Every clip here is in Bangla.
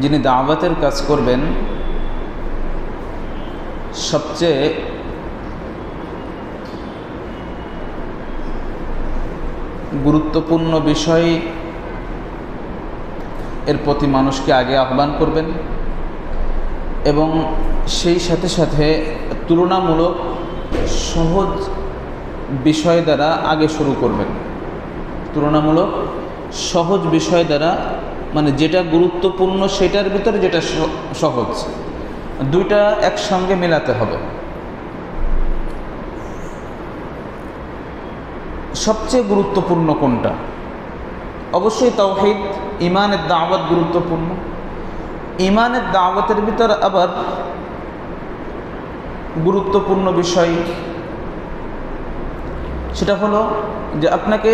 যিনি দাওয়াতের কাজ করবেন, সবচেয়ে গুরুত্বপূর্ণ বিষয় এর প্রতি মানুষকে আগে আহ্বান করবেন এবং সেই সাথে সাথে তুলনামূলক সহজ বিষয় দ্বারা আগে শুরু করবেন। তুলনামূলক সহজ বিষয় দ্বারা মানে যেটা গুরুত্বপূর্ণ সেটার ভিতরে যেটা সহজ। দুইটা একসঙ্গে মেলাতে হবে। সবচেয়ে গুরুত্বপূর্ণ কোনটা? অবশ্যই তাওহিদ ইমানের দাওয়াত গুরুত্বপূর্ণ। ইমানের দাওয়াতের ভিতর আবার গুরুত্বপূর্ণ বিষয় সেটা হলো যে আপনাকে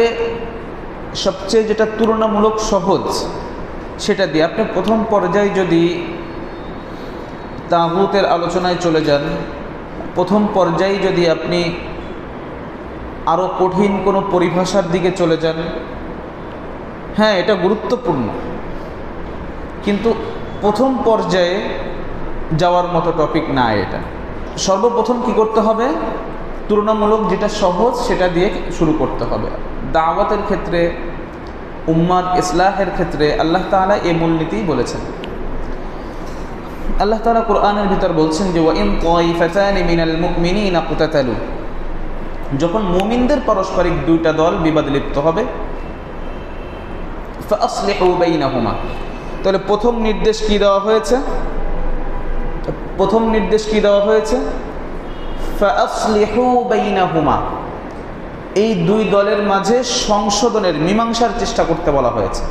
সবচেয়ে যেটা তুলনামূলক সহজ সেটা দিয়ে আপনি প্রথম পর্যায়ে যদি তাগুতের আলোচনায় চলে যান, প্রথম পর্যায়ে যদি আপনি আরও কঠিন কোনো পরিভাষার দিকে চলে যান হ্যাঁ এটা গুরুত্বপূর্ণ। কিন্তু প্রথম পর্যায়ে যাওয়ার মতো টপিক না এটা। সর্বপ্রথম কি করতে হবে? তুলনামূলক যেটা সহজ সেটা দিয়ে শুরু করতে হবে। দাওয়াতের ক্ষেত্রে উম্মার ইসলাহের ক্ষেত্রে আল্লাহ তাআলা এই মূলনীতিই বলেছেন। আল্লাহ তালা কোরআনের ভিতর বলছেন যে ওয়াইন তাইফাতানি মিনাল মুমিনিনা কুতাতালু। যখন মুমিনদের পারস্পরিক দুইটা দল বিবাদ লিপ্ত হবে তাহলে প্রথম নির্দেশ কি দেওয়া হয়েছে? প্রথম নির্দেশ কি দেওয়া হয়েছে? এই দুই দলের মাঝে সংশোধনের মীমাংসার চেষ্টা করতে বলা হয়েছে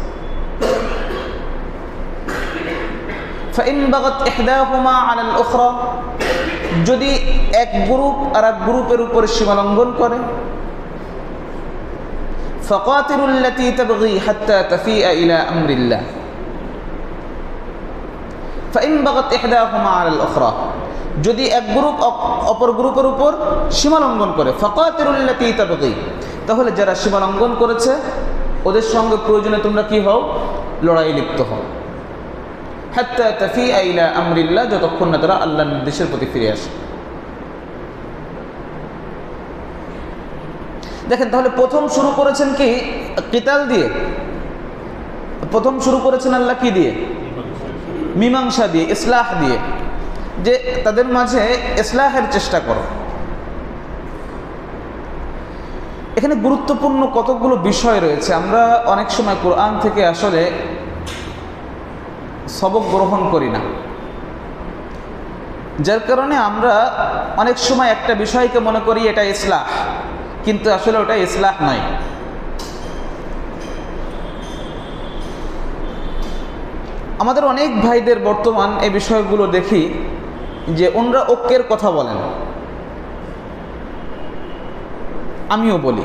ফাইন বাগাত ইহদাহুমা আলাল উখরা যদি এক গ্রুপ আর এক গ্রুপের উপরে সীমালঙ্ঘন করে فقاتلوا التي تبغي حتى تفيء إلى أمر الله فإن بغت إحداهما على الأخرى যদি এক গ্রুপ অপর গ্রুপের উপর সীমালঙ্ঘন করে, ফকাতিরুল্লাতি তাবগি, তাহলে যারা সীমালঙ্ঘন করেছে, ওদের সঙ্গে প্রয়োজনে তোমরা কি হও? লড়াই লিপ্ত হও। আইলা আমরিল্লাহ, যতক্ষণ না তারা আল্লাহর নির্দেশের প্রতি ফিরে আসে। দেখেন, তাহলে প্রথম শুরু করেছেন কি? কিতাল দিয়ে। প্রথম শুরু করেছেন আল্লাহ কি দিয়ে? মীমাংসা দিয়ে, ইসলাহ দিয়ে। যে তাদের মাঝে ইসলাহের চেষ্টা করো। এখানে গুরুত্বপূর্ণ কতকগুলো বিষয় রয়েছে। আমরা অনেক সময় কোরআন থেকে আসলে সবক গ্রহণ করি না। যার কারণে আমরা অনেক সময় একটা বিষয়কে মনে করি, এটা ইসলাহ। কিন্তু আসলে ওটা ইসলাহ নয়। আমাদের অনেক ভাইদের বর্তমান এই বিষয়গুলো দেখি। যে ওনরা ঐক্যের কথা বলেন। আমিও বলি,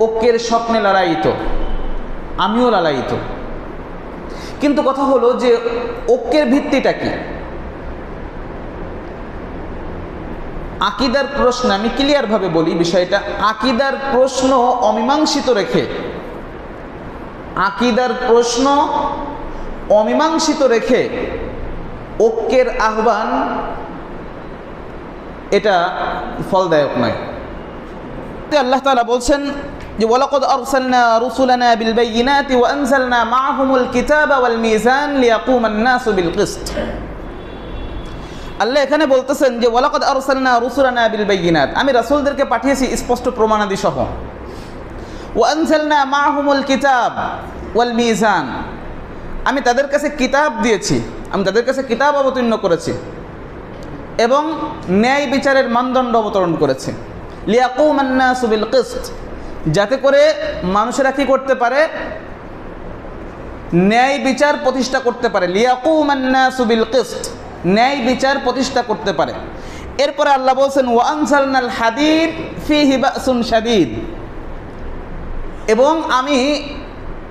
ঐক্যের স্বপ্নে লালায়িত আমিও লালায়িত কিন্তু কথা হলো যে ঐক্যের ভিত্তিটা কি? আকিদার প্রশ্ন আমি ক্লিয়ারভাবে বলি বিষয়টা। আকিদার প্রশ্ন অমীমাংসিত রেখে, আকিদার প্রশ্ন অমীমাংসিত রেখে ঐক্যের আহ্বান এটা ফলদায়ক নয়। আল্লাহ তাআলা বলছেন যে, ওয়ালাকাদ আরসালনা রুসুলানা বিল বাইয়িনাতি ওয়া আনজালনা মাআহুমুল কিতাবা ওয়াল মিজান লিয়াকুমা আন-নাসু বিল কিসত আল্লাহ এখানে বলতেছেন যে, ওয়ালাকাদ আরসালনা রুসুলানা বিল বাইয়িনাত আমি রাসূলদেরকে পাঠিয়েছি স্পষ্ট প্রমাণাদি সহ। ওয়া আনজালনা মাআহুমুল কিতাব ওয়াল মিজান। আমি তাদের কাছে কিতাব দিয়েছি, আমি তাদের কাছে কিতাব অবতীর্ণ করেছি এবং ন্যায় বিচারের মানদণ্ড অবতরণ করেছে। লিয়াকুমান্না সুবিল কিস্ত যাতে করে মানুষেরা কি করতে পারে? ন্যায় বিচার প্রতিষ্ঠা করতে পারে। লিয়াকুমান্না সুবিল কিস্ত ন্যায় বিচার প্রতিষ্ঠা করতে পারে। এরপরে আল্লাহ বলছেন ওয়ানসালনাল হাদিদ ফি বাসুন শাদীদ। এবং আমি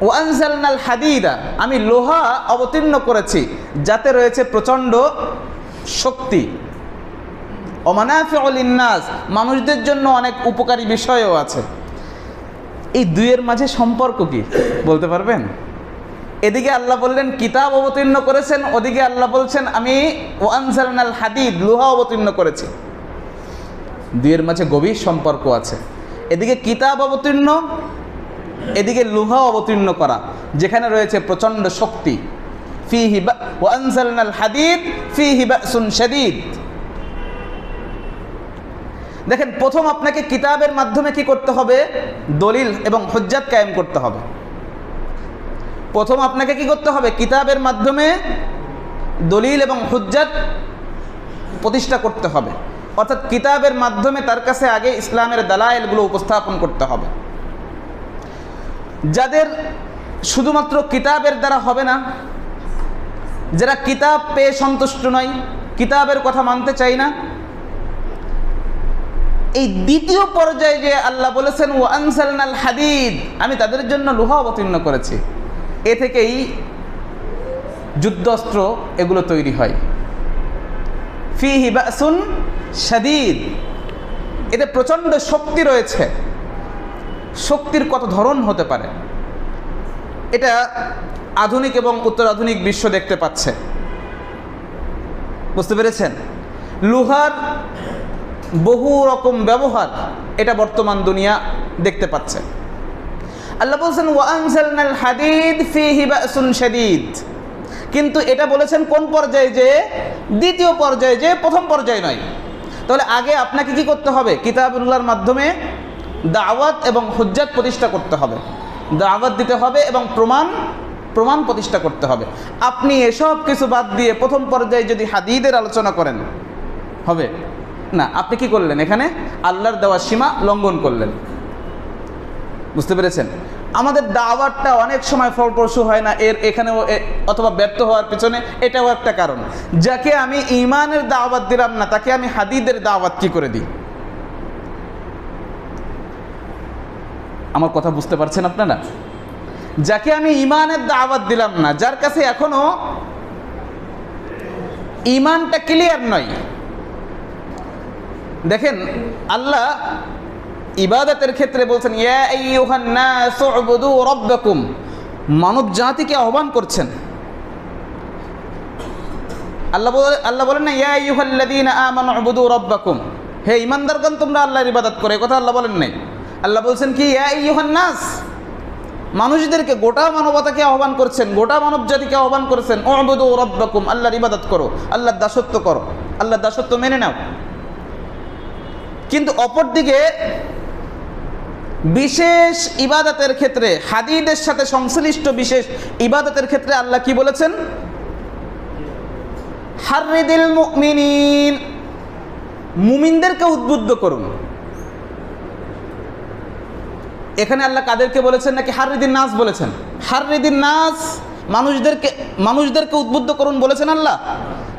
ওয়ানজালনাল হাদিদা, আমি লোহা অবতীর্ণ করেছি, যাতে রয়েছে প্রচণ্ড শক্তি। অমানাফিউল ইন্নাস মানুষদের জন্য অনেক উপকারী বিষয়ও আছে। এই দুইয়ের মাঝে সম্পর্ক কি, বলতে পারবেন? এদিকে আল্লাহ বললেন, কিতাব অবতীর্ণ করেছেন, ওদিকে আল্লাহ বলছেন, আমি ওয়ানসালাল হাদিদ, লোহা অবতীর্ণ করেছি। দুইয়ের মাঝে গভীর সম্পর্ক আছে। এদিকে কিতাব অবতীর্ণ এদিকে লোহা অবতীর্ণ করা, যেখানে রয়েছে প্রচণ্ড শক্তি। ফি হিবা হাদিদ ফি হিবাসুন শাদীদ। দেখেন, প্রথম আপনাকে কিতাবের মাধ্যমে কি করতে হবে? দলিল এবং হজ্জাত কায়েম করতে হবে। প্রথম আপনাকে কি করতে হবে? কিতাবের মাধ্যমে দলিল এবং হুজ্জাত প্রতিষ্ঠা করতে হবে। অর্থাৎ কিতাবের মাধ্যমে তার কাছে আগে ইসলামের দালায়েলগুলো উপস্থাপন করতে হবে। যাদের শুধুমাত্র কিতাবের দ্বারা হবে না, যারা কিতাব পেয়ে সন্তুষ্ট নয়, কিতাবের কথা মানতে চাই না, এই দ্বিতীয় পর্যায়ে যে আল্লাহ বলেছেন ও আনসালনাল হাদিদ আমি তাদের জন্য লোহা অবতীর্ণ করেছি। এ থেকেই যুদ্ধাস্ত্র এগুলো তৈরি হয়। ফি হিবাসুন সাদিদ এতে প্রচণ্ড শক্তি রয়েছে। শক্তির কত ধরন হতে পারে? এটা আধুনিক এবং উত্তর আধুনিক বিশ্ব দেখতে পাচ্ছে। বুঝতে পেরেছেন? লোহার বহু রকম ব্যবহার এটা বর্তমান দুনিয়া দেখতে পাচ্ছে। আল্লাহ বলছেন ওয়ানসালনাল হাদিদ ফি বাসুন শাদীদ। কিন্তু এটা বলেছেন কোন পর্যায়ে যে, দ্বিতীয় পর্যায়ে যে, প্রথম পর্যায়ে নয়। তাহলে আগে আপনাকে কি করতে হবে? কিতাবুল্লাহর মাধ্যমে দাওয়াত এবং হুজ্জাত প্রতিষ্ঠা করতে হবে। দাওয়াত দিতে হবে এবং প্রমাণ প্রমাণ প্রতিষ্ঠা করতে হবে। আপনি এসব কিছু বাদ দিয়ে প্রথম পর্যায়ে যদি হাদিদের আলোচনা করেন, হবে? না, আপনি কি করলেন এখানে? আল্লাহর দেওয়া সীমা লঙ্ঘন করলেন। বুঝতে পেরেছেন? আমাদের দাওয়াতটা অনেক সময় ফলপ্রসূ হয় না, এর এখানেও অথবা ব্যর্থ হওয়ার পিছনে এটাও একটা কারণ। যাকে আমি ইমানের দাওয়াত দিলাম না, তাকে আমি হাদিদের দাওয়াত কি করে দিই? আমার কথা বুঝতে পারছেন আপনারা? যাকে আমি ইমানের দাওয়াত দিলাম না, যার কাছে এখনও ইমানটা ক্লিয়ার নয়। দেখেন, আল্লাহ ইবাদতের ক্ষেত্রে বলছেন মানব জাতিকে আহ্বান করছেন। আল্লাহ আল্লাহ বলেন না, ইয়া হে ইমানদারগণ তোমরা আল্লাহর ইবাদত করো। কথা আল্লাহ বলেন নাই। আল্লাহ বলছেন কি নাস মানুষদেরকে গোটা মানবতাকে আহ্বান করছেন, গোটা মানব জাতিকে আহ্বান করেছেন রাব্বাকুম, আল্লাহর ইবাদত করো, আল্লাহর দাসত্ব করো, আল্লাহর দাসত্ব মেনে নাও। কিন্তু অপরদিকে বিশেষ ইবাদতের ক্ষেত্রে, হাদিদের সাথে সংশ্লিষ্ট বিশেষ ইবাদতের ক্ষেত্রে আল্লাহ কি বলেছেন? হারিদিল মুমিনদেরকে উদ্বুদ্ধ করুন। এখানে আল্লাহ কাদেরকে বলেছেন নাকি হারিদিন নাস বলেছেন? হারিদিন নাস মানুষদেরকে মানুষদেরকে উদ্বুদ্ধ করুন বলেছেন আল্লাহ।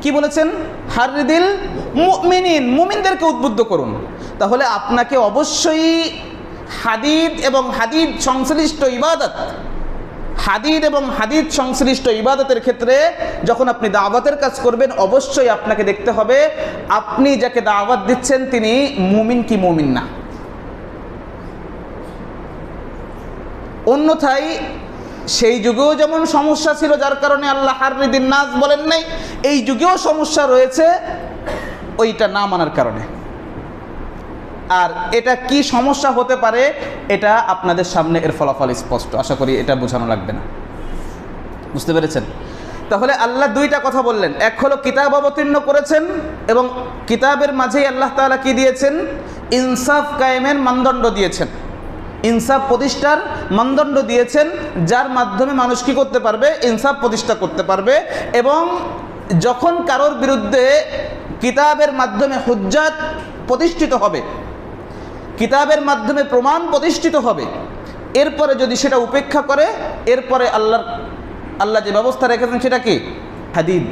কি বলেছেন? হারিদিল মুমিনিন, মুমিনদেরকে উদ্বুদ্ধ করুন। তাহলে আপনাকে অবশ্যই হাদিদ এবং হাদিদ সংশ্লিষ্ট ইবাদত, হাদিদ এবং হাদিদ সংশ্লিষ্ট ইবাদতের ক্ষেত্রে যখন আপনি দাওয়াতের কাজ করবেন, অবশ্যই আপনাকে দেখতে হবে, আপনি যাকে দাওয়াত দিচ্ছেন তিনি মুমিন কি মুমিন না। অন্যথায় সেই যুগেও যেমন সমস্যা ছিল, যার কারণে আল্লাহ হারিদিন নাজ বলেন নাই, এই যুগেও সমস্যা রয়েছে ওইটা না মানার কারণে। আর এটা কি সমস্যা হতে পারে, এটা আপনাদের সামনে এর ফলাফল স্পষ্ট। আশা করি এটা বোঝানো লাগবে না। বুঝতে পেরেছেন? তাহলে আল্লাহ দুইটা কথা বললেন। এক হলো কিতাব অবতীর্ণ করেছেন এবং কিতাবের মাঝেই আল্লাহ তাআলা কি দিয়েছেন? ইনসাফ কায়েমের মানদণ্ড দিয়েছেন। ইনসাফ প্রতিষ্ঠার মানদণ্ড দিয়েছেন, যার মাধ্যমে মানুষ কি করতে পারবে? ইনসাফ প্রতিষ্ঠা করতে পারবে এবং যখন কারোর বিরুদ্ধে কিতাবের মাধ্যমে হুজ্জাত প্রতিষ্ঠিত হবে, কিতাবের মাধ্যমে প্রমাণ প্রতিষ্ঠিত হবে, এরপরে যদি সেটা উপেক্ষা করে, এরপরে আল্লাহর, আল্লাহ যে ব্যবস্থা রেখেছেন সেটা কি? হাদিদ।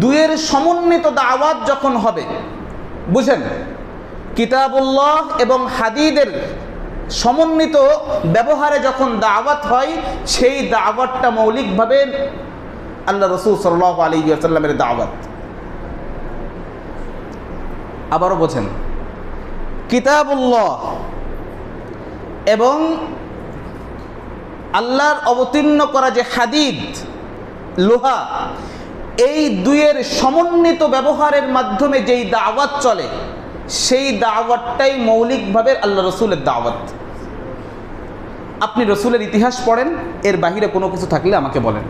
দুয়ের সমন্বিত দাওয়াত যখন হবে, বুঝেন, কিতাবুল্লাহ এবং হাদিদের সমন্বিত ব্যবহারে যখন দাওয়াত হয়, সেই দাওয়াতটা মৌলিকভাবে আল্লাহ রসুল সাল্লাহ আলী দাওয়াত। আবারও বোঝেন। কিতাবুল্লাহ এবং আল্লাহর অবতীর্ণ করা যে হাদিদ, লোহা, এই দুইয়ের সমন্বিত ব্যবহারের মাধ্যমে যেই দাওয়াত চলে সেই দাওয়াতটাই মৌলিকভাবে আল্লাহ রসুলের দাওয়াত। আপনি রসুলের ইতিহাস পড়েন, এর বাহিরে কোনো কিছু থাকলে আমাকে বলেন।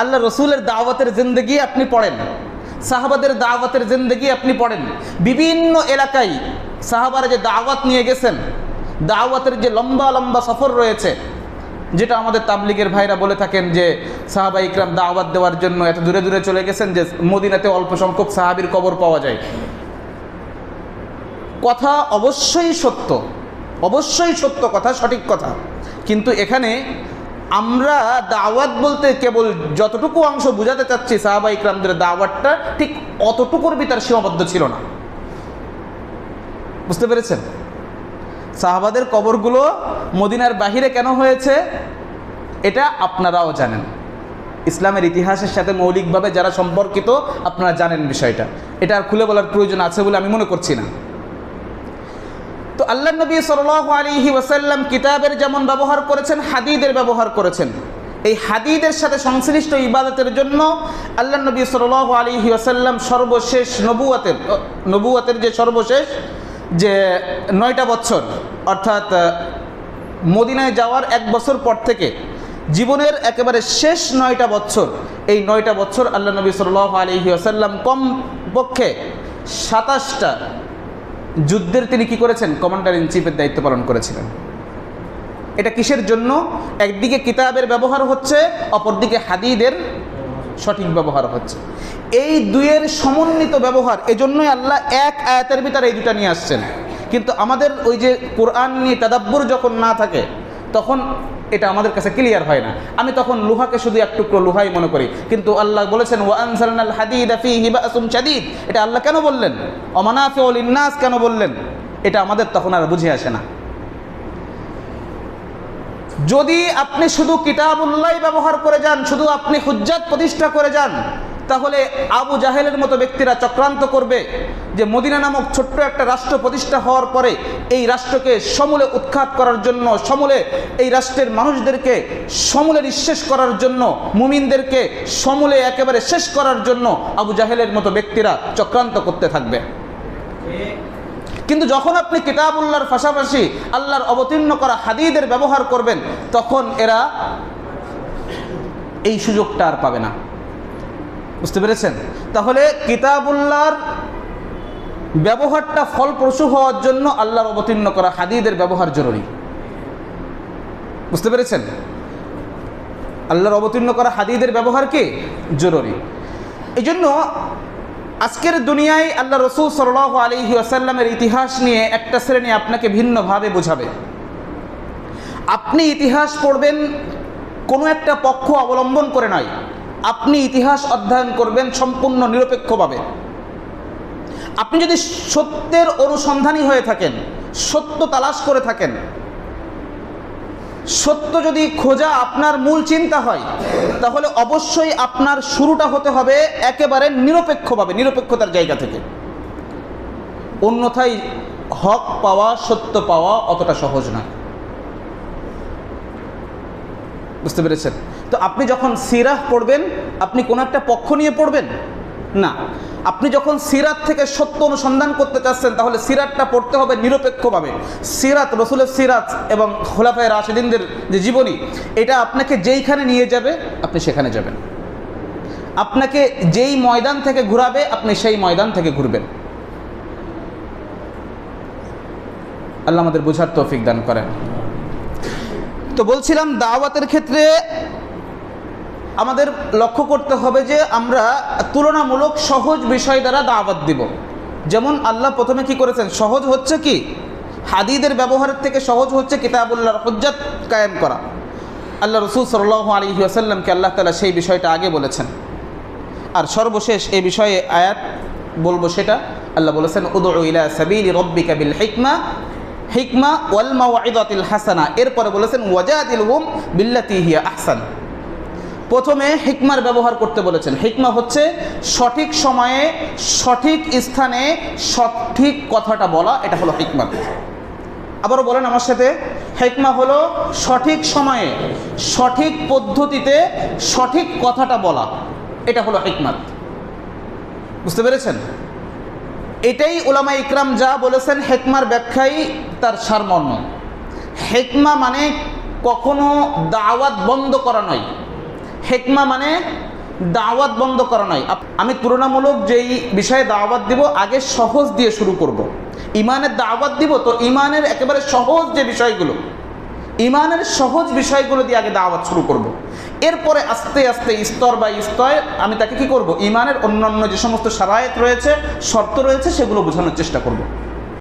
আল্লাহ রসুলের দাওয়াতের জিন্দগি আপনি পড়েন, সাহাবাদের দাওয়াতের জিন্দগি আপনি পড়েন। বিভিন্ন এলাকায় সাহাবারা যে দাওয়াত নিয়ে গেছেন, দাওয়াতের যে লম্বা লম্বা সফর রয়েছে, যেটা আমাদের তাবলিগের ভাইরা বলে থাকেন যে, সাহাবা ইকরাম দাওয়াত দেওয়ার জন্য এত দূরে দূরে চলে গেছেন যে মদিনাতে অল্প সংখ্যক সাহাবির কবর পাওয়া যায়। কথা অবশ্যই সত্য। অবশ্যই সত্য কথা, সঠিক কথা। কিন্তু এখানে আমরা দাওয়াত বলতে কেবল যতটুকু অংশ বুঝাতে চাচ্ছি সাহাবা ইকরামদের দাওয়াতটা, ঠিক অতটুকুর ভিতর সীমাবদ্ধ ছিল না। বুঝতে পেরেছেন? সাহাবাদের কবরগুলো মদিনার বাহিরে কেন হয়েছে? এটা আপনারাও জানেন। ইসলামের ইতিহাসের সাথে মৌলিকভাবে যারা সম্পর্কিত, আপনারা জানেন বিষয়টা। এটা আর খুলে বলার প্রয়োজন আছে বলে আমি মনে করছি না। তো আল্লাহ নবী সাল আলিহি ওয়াসাল্লাম কিতাবের যেমন ব্যবহার করেছেন, হাদিদের ব্যবহার করেছেন। এই হাদিদের সাথে সংশ্লিষ্ট ইবাদতের জন্য আল্লাহ নবী সাল আলিহি ওয়াসাল্লাম সর্বশেষ নবুয়াতের নবুয়াতের যে সর্বশেষ যে নয়টা বছর, অর্থাৎ মদিনায় যাওয়ার এক বছর পর থেকে জীবনের একেবারে শেষ নয়টা বছর, এই নয়টা বছর আল্লাহ নবী সাল আলিহি কম পক্ষে সাতাশটা যুদ্ধের তিনি কি করেছেন? কমান্ডার ইন চিফের দায়িত্ব পালন করেছিলেন। এটা কিসের জন্য? একদিকে কিতাবের ব্যবহার হচ্ছে, অপরদিকে হাদিদের সঠিক ব্যবহার হচ্ছে। এই দুইয়ের সমন্বিত ব্যবহার, এজন্যই আল্লাহ এক আয়াতের ভিতরে এই দুটা নিয়ে আসছেন। কিন্তু আমাদের ওই যে কোরআন নিয়ে তাদাব্বুর যখন না থাকে, তখন এটা আমাদের কাছে ক্লিয়ার হয় না। আমি তখন লোহাকে শুধু এক টুকরো লোহাই মনে করি। কিন্তু আল্লাহ বলেছেন এটা আল্লাহ কেন বললেন? অমানাফিউল কেন বললেন? এটা আমাদের তখন আর বুঝে আসে না। যদি আপনি শুধু কিতাবুল্লাহ ব্যবহার করে যান, শুধু আপনি হুজ্জাত প্রতিষ্ঠা করে যান তাহলে আবু জাহেলের মতো ব্যক্তিরা চক্রান্ত করবে যে মদিনা নামক ছোট্ট একটা রাষ্ট্র প্রতিষ্ঠা হওয়ার পরে এই রাষ্ট্রকে সমূলে উৎখাত করার জন্য, সমূলে এই রাষ্ট্রের মানুষদেরকে সমূলে নিঃশেষ করার জন্য, মুমিনদেরকে সমূলে একেবারে শেষ করার জন্য আবু জাহেলের মতো ব্যক্তিরা চক্রান্ত করতে থাকবে। কিন্তু যখন আপনি কিতাবুল্লাহর পাশাপাশি আল্লাহর অবতীর্ণ করা হাদিদের ব্যবহার করবেন, তখন এরা এই সুযোগটা আর পাবে না। বুঝতে পেরেছেন? তাহলে কিতাবুল্লাহর ব্যবহারটা ফলপ্রসূ হওয়ার জন্য আল্লাহর অবতীর্ণ করা হাদিদের ব্যবহার জরুরি। বুঝতে পেরেছেন? আল্লাহর অবতীর্ণ করা হাদিদের ব্যবহার কি? জরুরি। এই জন্য আজকের দুনিয়ায় আল্লাহ রসুল সাল আলহি আসাল্লামের ইতিহাস নিয়ে একটা শ্রেণি আপনাকে ভিন্নভাবে বোঝাবে। আপনি ইতিহাস পড়বেন কোনো একটা পক্ষ অবলম্বন করে নয়। আপনি ইতিহাস অধ্যয়ন করবেন সম্পূর্ণ নিরপেক্ষভাবে। আপনি যদি সত্যের অনুসন্ধানী হয়ে থাকেন, সত্য তালাশ করে থাকেন, সত্য যদি খোঁজা আপনার মূল চিন্তা হয়, তাহলে অবশ্যই আপনার শুরুটা হতে হবে একেবারে নিরপেক্ষভাবে, নিরপেক্ষতার জায়গা থেকে। অন্যথায় হক পাওয়া, সত্য পাওয়া অতটা সহজ নয়। বুঝতে পেরেছেন? তো আপনি যখন সিরাহ পড়বেন, আপনি কোনো একটা পক্ষ নিয়ে পড়বেন? না। আপনি যখন সিরাত থেকে সত্য অনুসন্ধান করতে চাচ্ছেন, তাহলে সিরাতটা পড়তে হবে নিরপেক্ষভাবে। সিরাত, রসুলের সিরাত এবং খোলাফায় রাশেদিনদের যে জীবনী, এটা আপনাকে যেইখানে নিয়ে যাবে, আপনি সেখানে যাবেন। আপনাকে যেই ময়দান থেকে ঘুরাবে, আপনি সেই ময়দান থেকে ঘুরবেন। আল্লাহ আমাদের বোঝার তৌফিক দান করেন। তো বলছিলাম দাওয়াতের ক্ষেত্রে আমাদের লক্ষ্য করতে হবে যে আমরা তুলনামূলক সহজ বিষয় দ্বারা দাওয়াত দিব। যেমন আল্লাহ প্রথমে কি করেছেন? সহজ হচ্ছে কি? হাদিদের ব্যবহারের থেকে সহজ হচ্ছে কিতাবুল্লাহর হজ্জাত কায়েম করা। আল্লাহ রসুল সাল্লাহ আলী আসাল্লামকে আল্লাহ তালা সেই বিষয়টা আগে বলেছেন। আর সর্বশেষ এই বিষয়ে আয়াত বলব সেটা, আল্লাহ বলেছেন উদু সাবিল রব্বিকা বিল হিকমা হিকমা ওয়াল মাওয়াইদাতিল হাসানা। এরপরে বলেছেন ওয়াজাদিল হুম বিল্লাতি হিয়া আহসান। প্রথমে হিকমার ব্যবহার করতে বলেছেন। হিকমা হচ্ছে সঠিক সময়ে সঠিক স্থানে সঠিক কথাটা বলা, এটা হলো হিকমা। আবারও বলেন আমার সাথে, হেকমা হলো সঠিক সময়ে সঠিক পদ্ধতিতে সঠিক কথাটা বলা, এটা হলো হেকমাত বুঝতে পেরেছেন? এটাই ওলামা ইকরাম যা বলেছেন, হেকমার ব্যাখ্যাই তার সারমর্ম। হেকমা মানে কখনো দাওয়াত বন্ধ করা নয়। হেকমা মানে দাওয়াত বন্ধ করা নয় আমি তুলনামূলক যেই বিষয়ে দাওয়াত দিব, আগে সহজ দিয়ে শুরু করব। ইমানের দাওয়াত দিব তো ইমানের একেবারে সহজ যে বিষয়গুলো, ইমানের সহজ বিষয়গুলো দিয়ে আগে দাওয়াত শুরু করব। এরপরে আস্তে আস্তে স্তর বা স্তর আমি তাকে কি করব ইমানের অন্যান্য যে সমস্ত সারায়ত রয়েছে, শর্ত রয়েছে, সেগুলো বোঝানোর চেষ্টা করব।